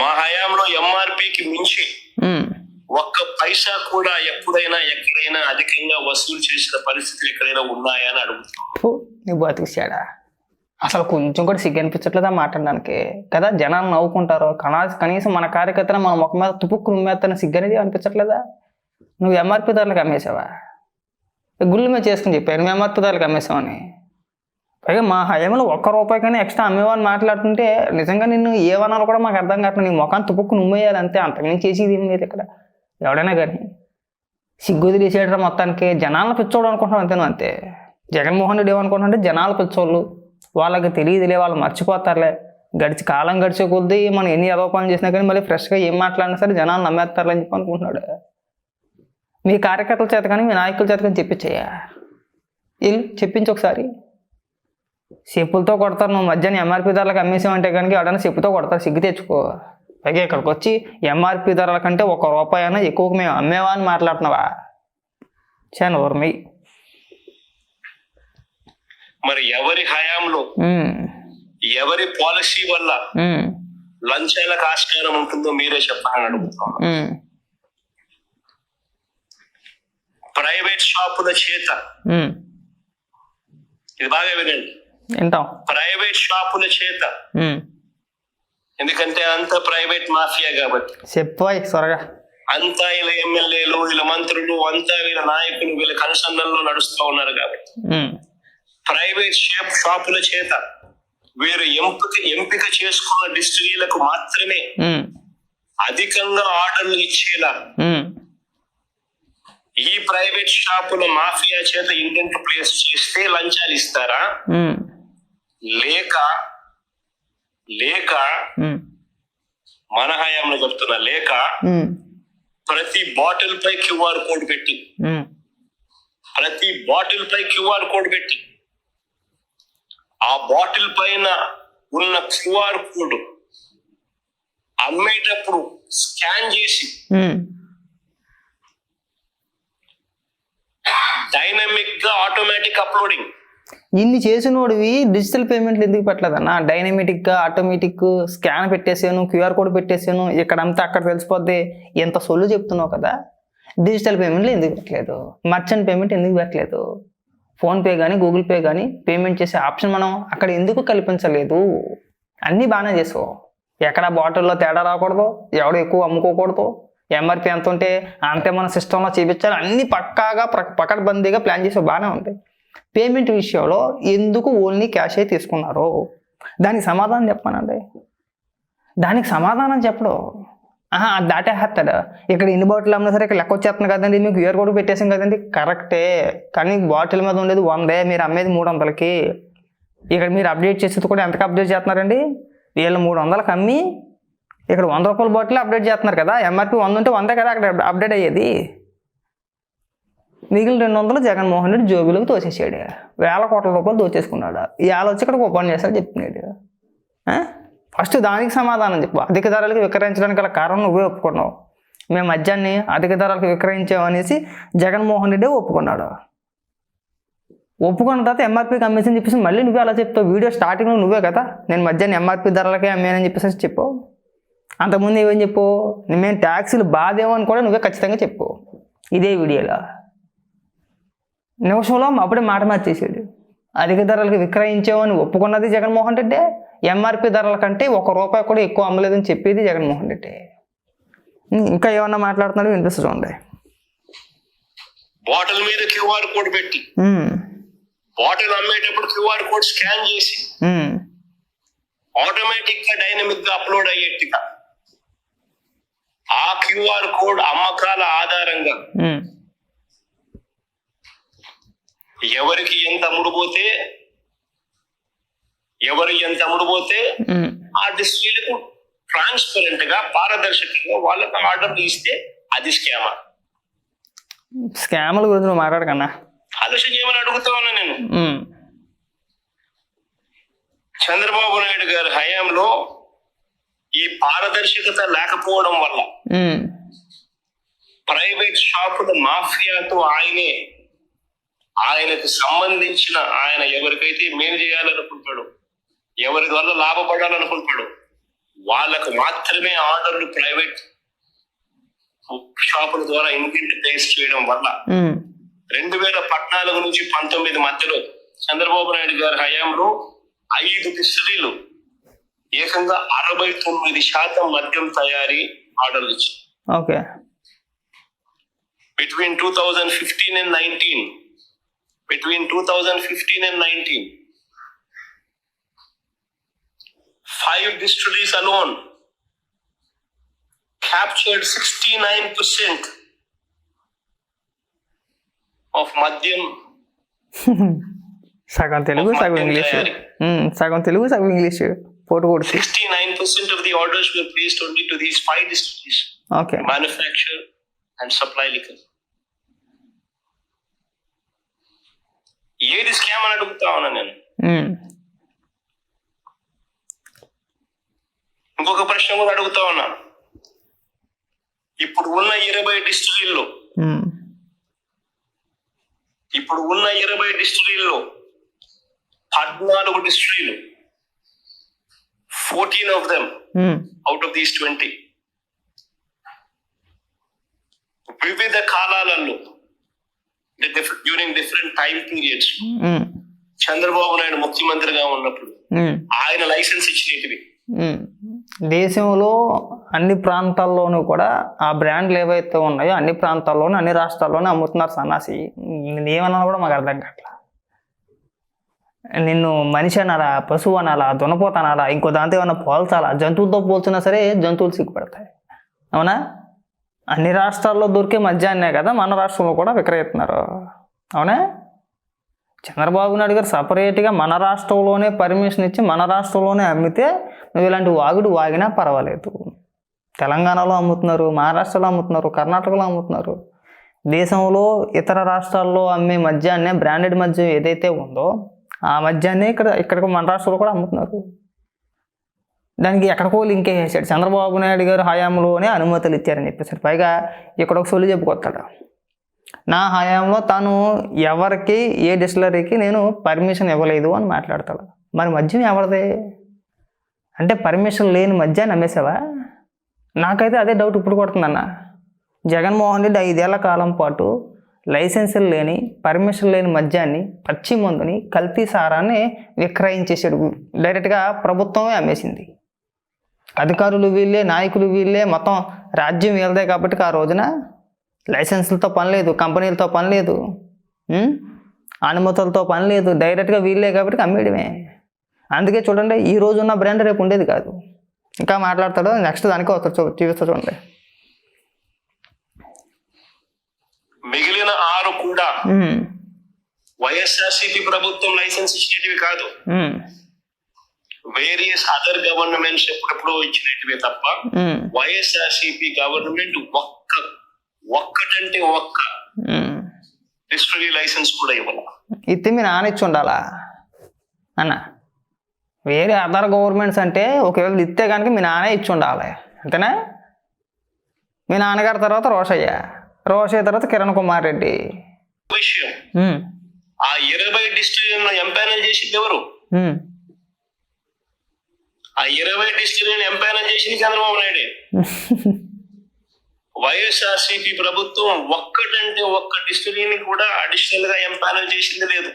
మా హయాంలో ఎంఆర్పికి మించి. ఒక్క పైసా కూడా ఎప్పుడైనా ఎక్కడైనా అధికంగా వసూలు చేసిన పరిస్థితులు ఎక్కడైనా ఉన్నాయా అని అడుగుతున్నాను బతికిచ్చాడా? అసలు కొంచెం కూడా సిగ్గు అనిపించట్లేదా మాట్లాడడానికి కదా జనాలు నవ్వుకుంటారు. కనా కనీసం మన కార్యకర్తను మన ముఖం మీద తుపుక్కు నుమ్మేస్తున్న సిగ్గు అనేది అనిపించట్లేదా? నువ్వు ఎంఆర్పి ధరలకు అమ్మేసావా గుళ్ళు మీద చేసుకుని చెప్పారు నువ్వు ఎంఆర్పి ధరలకు అమ్మేసావని పైగా మా హయాంలో ఒక్క రూపాయి కానీ ఎక్స్ట్రా అమ్మేవాడిని మాట్లాడుతుంటే నిజంగా నిన్ను ఏమనాలో కూడా మాకు అర్థం కావట్లేదు. నీ ముఖాన్ని తుప్పుకు నుమ్మేయాలి అంతే. అంతకుమించి చేసేది ఏం లేదు ఇక్కడ. ఎవడైనా కానీ. సిగ్గు వదిలేసేయడం మొత్తానికి. జనాలను పిచ్చోడు అనుకుంటున్నాం అంతే అంతే? జగన్మోహన్ రెడ్డి ఏమనుకుంటున్నాడంటే జనాలు పిచ్చోళ్ళు. వాళ్ళకి తెలియదులే వాళ్ళు మర్చిపోతారులే. గడిచి కాలం గడిచే కొద్దీ మనం ఎన్ని ఏదో పనులు చేసినా కానీ మళ్ళీ ఫ్రెష్గా ఏం మాట్లాడినా సరే జనాలు నమ్మేస్తారులే అని చెప్పి అనుకుంటున్నాడు. మీ కార్యకర్తల చేత కానీ మీ నాయకుల చేత కానీ చెప్పించయ్యా వీళ్ళు చెప్పించి ఒకసారి. చెప్పులతో కొడతారు నువ్వు మధ్యాహ్నం ఎంఆర్పి ధరలకు అమ్మేసామంటే కనుక ఎవడైనా చెప్పుతో కొడతారు సిగ్గు తెచ్చుకో. పైగా ఇక్కడికి వచ్చి ఎంఆర్పి ధరల కంటే ఒక రూపాయి అయినా ఎక్కువగా మేము అమ్మేవా అని మాట్లాడుతున్నావా? చాను ఊర్మి మరి ఎవరి హయాంలో ఎవరి పాలసీ వల్ల లంచాలకు ఆస్కారం ఉంటుందో మీరే చెప్పాలని అడుగుతున్నాను. ప్రైవేట్ షాపుల చేత ఇది బాగా వినండి. ప్రైవేట్ షాపుల చేత. ఎందుకంటే అంత ప్రైవేట్ మాఫియా కాబట్టి చెప్పు అయ్ త్వరగా అంతా వీళ్ళ ఎమ్మెల్యేలు వీళ్ళ మంత్రులు అంతా వీళ్ళ నాయకులు వీళ్ళ కనుసంధంలో నడుస్తూ ఉన్నారు కాబట్టి. ప్రైవేట్ షాప్ షాపుల చేత వీరు ఎంపిక ఎంపిక చేసుకున్న డిస్ట్రిక్ట్లకు మాత్రమే. అధికంగా ఆర్డర్లు ఇచ్చేలా. ఈ ప్రైవేట్ షాపుల మాఫియా చేత ఇండెంట్ ప్లేస్ చేస్తే లంచాలు ఇస్తారా. లేక లేక. మన హయాంలో చెప్తున్నా లేక. ప్రతి బాటిల్ పై క్యూఆర్ కోడ్ పెట్టి. ప్రతి బాటిల్ పై క్యూఆర్ కోడ్ పెట్టి ఆ బాటిల్ పైన ఉన్న క్యూఆర్ కోడ్ అమ్మేటప్పుడు స్కాన్ చేసి. డైనమిక్గా ఆటోమేటిక్ అప్లోడింగ్ ఇన్ని చేసినోడివి డిజిటల్ పేమెంట్లు ఎందుకు పెట్టలేదన్న? డైనమెటిక్గా ఆటోమేటిక్ స్కాన్ పెట్టేసాను క్యూఆర్ కోడ్ పెట్టేసాను ఇక్కడ అంతా అక్కడ తెలిసిపోద్ది. ఎంత సొల్లు చెప్తున్నావు కదా? డిజిటల్ పేమెంట్లు ఎందుకు పెట్టలేదు? మర్చెంట్ పేమెంట్ ఎందుకు పెట్టలేదు? ఫోన్పే కానీ గూగుల్ పే కానీ పేమెంట్ చేసే ఆప్షన్ మనం అక్కడ ఎందుకు కల్పించలేదు? అన్నీ బాగానే చేసావు. ఎక్కడ బాటిల్లో తేడా రాకూడదు ఎవడు ఎక్కువ అమ్ముకోకూడదు ఎంఆర్పి ఎంత ఉంటే అంతే మన సిస్టంలో చూపించాలి అన్ని పక్కాగా ప్రక- పకడ్బందీగా ప్లాన్ చేసి బాగానే ఉంది. పేమెంట్ విషయంలో ఎందుకు ఓన్లీ క్యాష్ అయితే తీసుకున్నారు? దానికి సమాధానం చెప్పానండి దానికి సమాధానం చెప్పడు. ఆహా దాటేస్తాడు. ఇక్కడ ఎన్ని బాటిల్ అమ్మినా సరే ఇక్కడ లెక్క వచ్చేస్తుంది కదండి. మీకు ఇయర్ కూడా పెట్టేసాం కదండి. కరెక్టే. కానీ బాటిల్ మీద ఉండేది వందే. మీరు అమ్మేది మూడు వందలకి. ఇక్కడ మీరు అప్డేట్ చేసేది కూడా ఎంతకు అప్డేట్ చేస్తున్నారండి? వీళ్ళు మూడు వందలకు అమ్మి ఇక్కడ వంద రూపాయల బాటిల్ అప్డేట్ చేస్తున్నారు కదా. ఎంఆర్పి వంద ఉంటే వందే కదా అక్కడ అప్డేట్ అయ్యేది. మిగిలిన రెండు వందలు జగన్మోహన్ రెడ్డి జోబులకు తోసేసాడు. వేల కోట్ల రూపాయలు దోచేసుకున్నాడు. ఇవాళ వచ్చి ఇక్కడ ఓపెన్ చేస్తాడు చెప్తున్నాడు ఫస్ట్ దానికి సమాధానం చెప్పు. అధిక ధరలకు విక్రయించడానికి గల కారణం నువ్వే ఒప్పుకున్నావు. మేము మద్యాన్ని అధిక ధరలకు విక్రయించామనేసి జగన్మోహన్ రెడ్డి ఒప్పుకున్నాడు. ఒప్పుకున్న తర్వాత ఎంఆర్పీ అమ్మేసి చెప్పేసి మళ్ళీ నువ్వే అలా చెప్తావు. వీడియో స్టార్టింగ్లో నువ్వే కదా. నేను మధ్యాహ్నం ఎంఆర్పీ ధరలకే అమ్మానని చెప్పేసి చెప్పు. అంతకుముందు ఏమని చెప్పు? మేము ట్యాక్సీలు బాధేమో అని కూడా నువ్వే ఖచ్చితంగా చెప్పు. ఇదే వీడియోలో. నిమిషంలో అప్పుడే మాట మార్చేసాడు అధిక ధరలకు విక్రయించామని ఒప్పుకున్నది జగన్మోహన్ రెడ్డి. ఎంఆర్పి ధరల కంటే ఒక రూపాయి కూడా ఎక్కువ అమ్మలేదని చెప్పేది జగన్మోహన్ రెడ్డి. ఇంకా ఏమన్నా మాట్లాడుతున్నాడు వినిపిస్తుంది చూడండి బాటిల్ మీద క్యూఆర్ కోడ్ పెట్టి. బాటిల్ అమ్మేటప్పుడు క్యూఆర్ కోడ్ స్కాన్ చేసి. ఆటోమేటిక్గా డైనమిక్గా అప్లోడ్ అయ్యేట్టుగా. ఆ క్యూఆర్ కోడ్ అమ్మకాల ఆధారంగా. ఎవరికి ఎంత అమ్ముడుపోతే ఎవరు ఎంత అమ్ముడుపోతే ఉమ్. ఆ డిస్ట్రీలకు ట్రాన్స్పరెంట్గా పారదర్శకంగా వాళ్ళకి ఆర్డర్లు ఇస్తే అది స్కామ్. స్కాముల గురించి నువ్వు మాట్లాడకన్నా ఆలోచన చేయమని అడుగుతా ఉన్నా నేను. చంద్రబాబు నాయుడు గారి హయాంలో ఈ పారదర్శకత లేకపోవడం వల్ల ప్రైవేట్ షాపుల మాఫియాతో ఆయనే ఆయనకు సంబంధించిన ఆయన ఎవరికైతే మేలు చేయాలనుకుంటాడో ఎవరి వల్ల లాభపడాలనుకుంటాడో వాళ్ళకు మాత్రమే ఆర్డర్లు ప్రైవేట్ షాపుల ద్వారా ఇంటింటి ప్లేస్ చేయడం వల్ల రెండు వేల పద్నాలుగు నుంచి పంతొమ్మిది మధ్యలో చంద్రబాబు నాయుడు గారి హయాంలో ఐదు డిస్టరీలు ఏకంగా అరవై తొమ్మిది శాతం మద్యం తయారీ ఆర్డర్లు ఇచ్చాయి. Okay. Between 2015 and 19 between 2015 and 19. Five distilleries alone captured 69% of Madhyam. Hmm, Sagan Telugu, Sagan English. Mm, Telugu, Sagan English. 69% of the orders were placed only to these five distilleries. Okay. Manufacture and supply liquor. ఏది scam అని అడుగుతా ఉన్నా నేను. ఇంకొక ప్రశ్న కూడా అడుగుతా ఉన్నా. ఇప్పుడు ఉన్న ఇరవై డిస్టిలీల్లో ఇప్పుడు ఉన్న ఇరవై డిస్టిలీల్లో పద్నాలుగు డిస్టిలీలు fourteen of them out of these twenty వివిధ కాలాలలో during different time periods Chandrababu Naidu ముఖ్యమంత్రిగా ఉన్నప్పుడు ఉమ్, ఆయన లైసెన్స్ ఇచ్చినవి. ఉమ్. దేశంలో అన్ని ప్రాంతాల్లోనూ కూడా ఆ బ్రాండ్లు ఏవైతే ఉన్నాయో అన్ని ప్రాంతాల్లోనూ అన్ని రాష్ట్రాల్లోనూ అమ్ముతున్నారు సన్నాసి. ఏమన్నా కూడా మాకు అర్థం కావట్లా నిన్ను మనిషి అనాలా పశువు అనాలా దున్నపోత అనాలా ఇంకో దాంతో ఏమన్నా పోల్చాలా? జంతువులతో పోల్చినా సరే జంతువులు సిగ్గుపడతాయి. అవునా? అన్ని రాష్ట్రాల్లో దొరికే మద్యాన్నే కదా మన రాష్ట్రంలో కూడా విక్రయిస్తున్నారు. అవునా? చంద్రబాబు నాయుడు గారు సపరేట్గా మన రాష్ట్రంలోనే పర్మిషన్ ఇచ్చి మన రాష్ట్రంలోనే అమ్మితే నువ్వు ఇలాంటి వాగుడు వాగినా పర్వాలేదు. తెలంగాణలో అమ్ముతున్నారు మహారాష్ట్రలో అమ్ముతున్నారు కర్ణాటకలో అమ్ముతున్నారు. దేశంలో ఇతర రాష్ట్రాల్లో అమ్మే మద్యాన్నే బ్రాండెడ్ మద్యం ఏదైతే ఉందో ఆ మద్యాన్నే ఇక్కడ ఇక్కడ మన రాష్ట్రంలో కూడా అమ్ముతున్నారు. దానికి ఎక్కడికో లింక్ వేసాడు చంద్రబాబు నాయుడు గారు హయాంలోనే అనుమతులు ఇచ్చారని చెప్పేసాడు. పైగా ఇక్కడ ఒక సొల్లు చెప్పుకొస్తాడు. నా హయాంలో తను ఎవరికి ఏ డిస్టిలరీకి నేను పర్మిషన్ ఇవ్వలేదు అని మాట్లాడతాడు. మరి మద్యం ఎవరిది? అంటే పర్మిషన్ లేని మధ్య నమ్మేసావా నాకైతే అదే డౌట్ ఇప్పుడు కొడుతుందన్న. జగన్మోహన్ రెడ్డి ఐదేళ్ళ కాలం పాటు లైసెన్సులు లేని పర్మిషన్ లేని మద్యాన్ని పచ్చి మందుని కల్తీ సారాన్ని విక్రయించేసాడు డైరెక్ట్గా ప్రభుత్వమే అమ్మేసింది. అధికారులు వీళ్ళే నాయకులు వీళ్ళే మొత్తం రాజ్యం వీళ్ళదే కాబట్టి ఆ రోజున లైసెన్సులతో పని లేదు కంపెనీలతో పని లేదు? అనుమతులతో పని లేదు డైరెక్ట్గా వీళ్ళే కాబట్టి అమ్మేయడమే అందుకే చూడండి ఈ రోజు ఉన్న బ్రాండ్ రేపు ఉండేది కాదు ఇంకా మాట్లాడతాడు నెక్స్ట్ దానికి వస్తారు చూ చూపిస్తా చూడండి మిగిలిన ఆరు కూడా. వైఎస్ఆర్సీపీ ప్రభుత్వం లైసెన్స్ ఇచ్చినవి కాదు. వేరియస్ అదర్ గవర్నమెంట్స్ ఎప్పుడెప్పుడో ఇచ్చినట్టువే తప్ప ఉం. వైఎస్ఆర్సీపీ గవర్నమెంట్ ఒక్క ఒక్కటంటే ఒక్క. డిస్టరీ లైసెన్స్ కూడా ఇవ్వాలి ఇస్తే మీ నాన్న ఇచ్చి ఉండాలా అన్న వేరే అదర్ గవర్నమెంట్స్ అంటే ఒకవేళ ఇస్తే కనుక మీ నాన్నే ఇచ్చి ఉండాలి అంతేనా మీ నాన్నగారి తర్వాత రోషయ్య రోషయ్య తర్వాత కిరణ్ కుమార్ రెడ్డి విషయం. ఆ ఇరవై డిస్టరీలను ఎంపానల్ చేసింది ఎవరు. ఆ ఇరవై డిస్టరీలను ఎంపానల్ చేసింది చంద్రబాబు నాయుడే. వైఎస్ఆర్సీపీ ప్రభుత్వం ఒక్కటంటే ఒక్క డిస్టరీని కూడా అడిషనల్గా ఎంపానల్ చేసింది లేదు.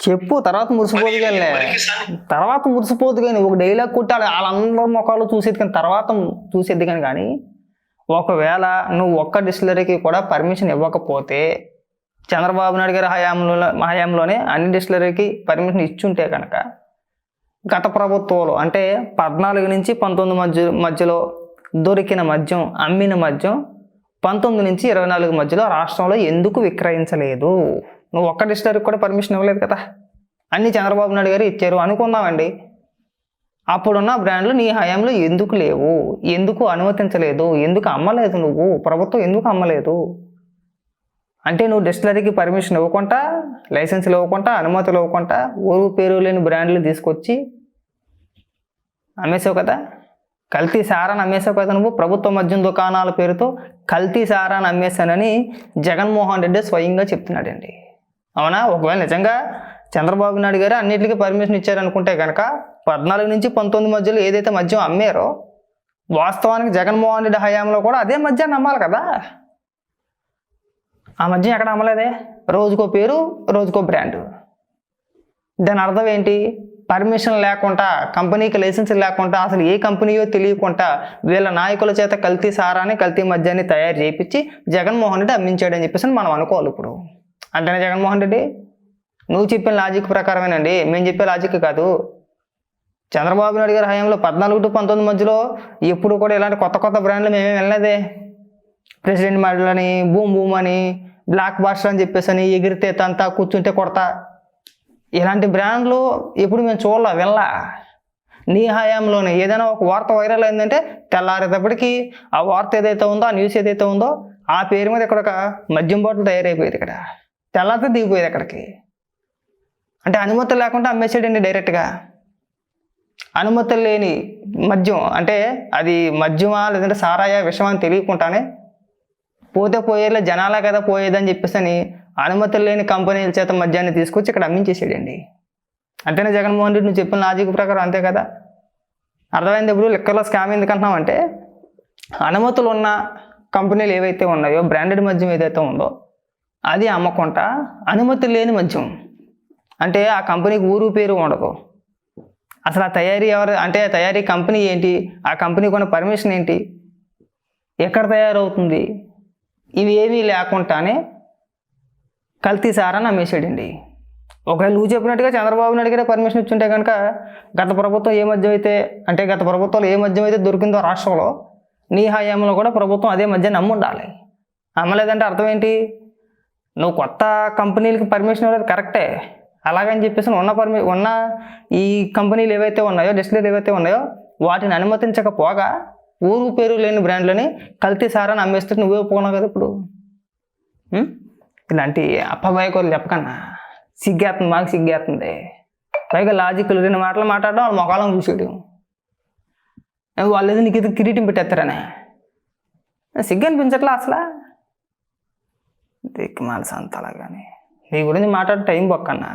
చెప్పు తర్వాత మురిసిపోదు కానీ తర్వాత మురిసిపోదు కానీ ఒక డైలాగ్ కొట్టాలి. వాళ్ళందరి ముఖాలు చూసేది కానీ తర్వాత చూసేది కానీ కానీ ఒకవేళ నువ్వు ఒక్క డిస్టిలరీకి కూడా పర్మిషన్ ఇవ్వకపోతే చంద్రబాబు నాయుడు గారి హయాంలో హయాంలోనే అన్ని డిస్టిలరీకి పర్మిషన్ ఇచ్చుంటే కనుక గత ప్రభుత్వంలో అంటే పద్నాలుగు నుంచి పంతొమ్మిది మధ్య మధ్యలో దొరికిన మద్యం అమ్మిన మద్యం పంతొమ్మిది నుంచి ఇరవై నాలుగు మధ్యలో రాష్ట్రంలో ఎందుకు విక్రయించలేదు? నువ్వు ఒక్క డిస్టిలరీకి కూడా పర్మిషన్ ఇవ్వలేదు కదా. అన్ని చంద్రబాబు నాయుడు గారు ఇచ్చారు. అనుకున్నామండి అప్పుడున్న బ్రాండ్లు నీ హయాంలో ఎందుకు లేవు? ఎందుకు అనుమతించలేదు? ఎందుకు అమ్మలేదు నువ్వు? ప్రభుత్వం ఎందుకు అమ్మలేదు? అంటే నువ్వు డిస్టిలరీకి పర్మిషన్ ఇవ్వకుండా లైసెన్సులు ఇవ్వకుండా అనుమతులు ఇవ్వకుండా ఊరు పేరు లేని బ్రాండ్లు తీసుకొచ్చి అమ్మేసావు కదా? కల్తీ సారాన్ని అమ్మేసావు కదా నువ్వు? ప్రభుత్వ మద్యం దుకాణాల పేరుతో కల్తీ సారాన్ని అమ్మేశానని జగన్మోహన్ రెడ్డి స్వయంగా చెప్తున్నాడండి. అవునా? ఒకవేళ నిజంగా చంద్రబాబు నాయుడు గారు అన్నిటికీ పర్మిషన్ ఇచ్చారనుకుంటే కనుక పద్నాలుగు నుంచి పంతొమ్మిది మధ్యలో ఏదైతే మద్యం అమ్మారో వాస్తవానికి జగన్మోహన్ రెడ్డి హయాంలో కూడా అదే మద్యాన్ని అమ్మాలి కదా? ఆ మద్యం ఎక్కడ అమ్మలేదే? రోజుకో పేరు రోజుకో బ్రాండ్. దాని అర్థం ఏంటి? పర్మిషన్ లేకుండా కంపెనీకి లైసెన్స్ లేకుండా అసలు ఏ కంపెనీయో తెలియకుండా వీళ్ళ నాయకుల చేత కల్తీ సారాన్ని కల్తీ మద్యాన్ని తయారు చేయించి జగన్మోహన్ రెడ్డి అమ్మించాడని చెప్పేసి మనం అనుకోవాలి ఇప్పుడు. అంటేనే జగన్మోహన్ రెడ్డి? నువ్వు చెప్పిన లాజిక్ ప్రకారమేనండి. మేము చెప్పే లాజిక్ కాదు. చంద్రబాబు నాయుడు గారి హయాంలో పద్నాలుగు టు పంతొమ్మిది మధ్యలో ఎప్పుడు కూడా ఇలాంటి కొత్త కొత్త బ్రాండ్లు మేమేం వెళ్ళలేదే. ప్రెసిడెంట్ మోడల్ అని బూమ్ బూమ్ అని బ్లాక్ బాస్టర్ అని చెప్పేసి అని ఎగిరితే తంతా కూర్చుంటే కొడతా. ఇలాంటి బ్రాండ్లు ఎప్పుడు మేము చూడలా వెళ్ళా నీ హయాంలోనే ఏదైనా ఒక వార్త వైరల్ అయిందంటే తెల్లారేటప్పటికి ఆ వార్త ఏదైతే ఉందో ఆ న్యూస్ ఏదైతే ఉందో ఆ పేరు మీద ఇక్కడ ఒక మద్యం బాటిల్ తయారైపోయేది ఇక్కడ. తెల్లారితే దిగిపోయేది అక్కడికి. అంటే అనుమతి లేకుండా అమ్మేసాడండి డైరెక్ట్గా. అనుమతులు లేని మద్యం అంటే అది మద్యమా లేదంటే సారాయా విషమా అని తెలియకుండానే పోతే పోయేలా జనాలా కదా పోయేదని చెప్పేసి అని అనుమతులు లేని కంపెనీల చేత మద్యాన్ని తీసుకొచ్చి ఇక్కడ అమ్మించేసాడండి. అంతేనా జగన్మోహన్ రెడ్డి? నువ్వు చెప్పిన లాజిక్ ప్రకారం అంతే కదా? అర్థమైంది ఇప్పుడు? లెక్కలో స్కామ్ ఎందుకు అంటే అనుమతులు ఉన్న కంపెనీలు ఏవైతే ఉన్నాయో బ్రాండెడ్ మద్యం ఏదైతే ఉందో అది అమ్మకుండా అనుమతి లేని మద్యం. అంటే ఆ కంపెనీకి ఊరు పేరు ఉండదు. అసలు ఆ తయారీ ఎవరు అంటే ఆ తయారీ కంపెనీ ఏంటి? ఆ కంపెనీకి ఉన్న పర్మిషన్ ఏంటి? ఎక్కడ తయారవుతుంది? ఇవి ఏమీ లేకుండానే కల్తీ సారాన్ని అమ్మేసాడండి ఒకవేళ నువ్వు చెప్పినట్టుగా చంద్రబాబు నాయుడు గారే పర్మిషన్ ఇచ్చుంటే కనుక గత ప్రభుత్వం ఏ మద్యం అయితే అంటే గత ప్రభుత్వంలో ఏ మద్యం అయితే దొరికిందో రాష్ట్రంలో నీ హయాంలో కూడా ప్రభుత్వం అదే మద్యాన్ని అమ్ముండాలి అమ్మలేదంటే అర్థం ఏంటి? నువ్వు కొత్త కంపెనీలకి పర్మిషన్ ఇవ్వలేదు కరెక్టే. అలాగని చెప్పేసి ఉన్న పర్మి ఉన్న ఈ కంపెనీలు ఏవైతే ఉన్నాయో డిస్టిలరీలు ఏవైతే ఉన్నాయో వాటిని అనుమతించకపోగా ఊరు పేరు లేని బ్రాండ్లని కల్తీ సారాన్ని అమ్మేస్తే నువ్వే ఒప్పుకున్నావు కదా ఇప్పుడు? ఇలాంటి అప్పబాయకోలు చెప్పకన్నా సిగ్గేస్తుంది మాకు సిగ్గేస్తుంది పైగా లాజిక్ రెండు మాటలు మాట్లాడడం వాళ్ళ మొకాలం చూసాడు వాళ్ళు ఏదో నీకు ఏదో కిరీటం పెట్టేస్తారనే. సిగ్గు అనిపించట్లా అసలు? దిక్కుమాల సంతలా కానీ నీ గురించి మాట్లాడే టైం బొక్కన్నా